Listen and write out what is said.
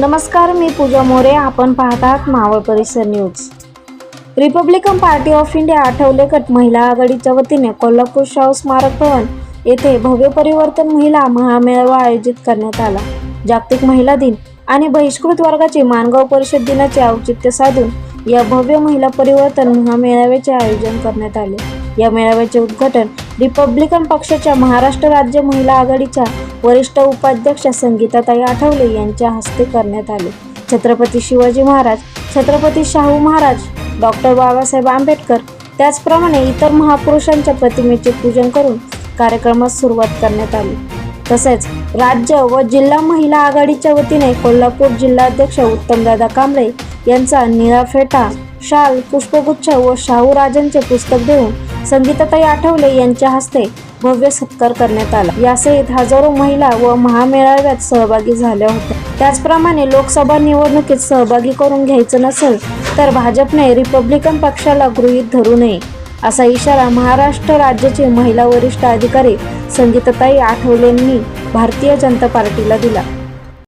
नमस्कार मी पूजा मोरे. आपण पाहत आहात मावळ परिसर news. Republican party of India आठवलेकट महिला आघाडीच्या वतीने कोल्हापूर शाहू स्मारक भवन येथे भव्य परिवर्तन महिला महामेळावा आयोजित करण्यात आला. जागतिक महिला दिन आणि बहिष्कृत वर्गाची मानगाव परिषद दिनाचे औचित्य साधून या भव्य महिला परिवर्तन महामेळाव्याचे आयोजन करण्यात आले. या मेळाव्याचे उद्घाटन रिपब्लिकन पक्षाच्या महाराष्ट्र राज्य महिला आघाडीच्या वरिष्ठ उपाध्यक्ष संगीताताई आठवले यांच्या हस्ते करण्यात आले. छत्रपती शिवाजी महाराज छत्रपती शाहू महाराज डॉक्टर बाबासाहेब आंबेडकर त्याचप्रमाणे इतर महापुरुषांच्या प्रतिमेचे पूजन करून कार्यक्रमास सुरुवात करण्यात आली. तसेच राज्य व जिल्हा महिला आघाडीच्या वतीने कोल्हापूर जिल्हाध्यक्ष उत्तमदादा कांबळे यांचा निळा फेटा शाल पुष्पगुच्छ व शाहू राजांचे पुस्तक देऊन संगीताताई आठवले यांच्या हस्ते भव्य सत्कार करण्यात आला. यासहित हजारो महिला व महामेळाव्यात सहभागी झाल्या होत्या. त्याचप्रमाणे लोकसभा निवडणुकीत सहभागी करून घ्यायचं नसेल तर भाजपने रिपब्लिकन पक्षाला गृहीत धरू नये असा इशारा महाराष्ट्र राज्याचे महिला वरिष्ठ अधिकारी संगीतताई आठवलेंनी भारतीय जनता पार्टीला दिला.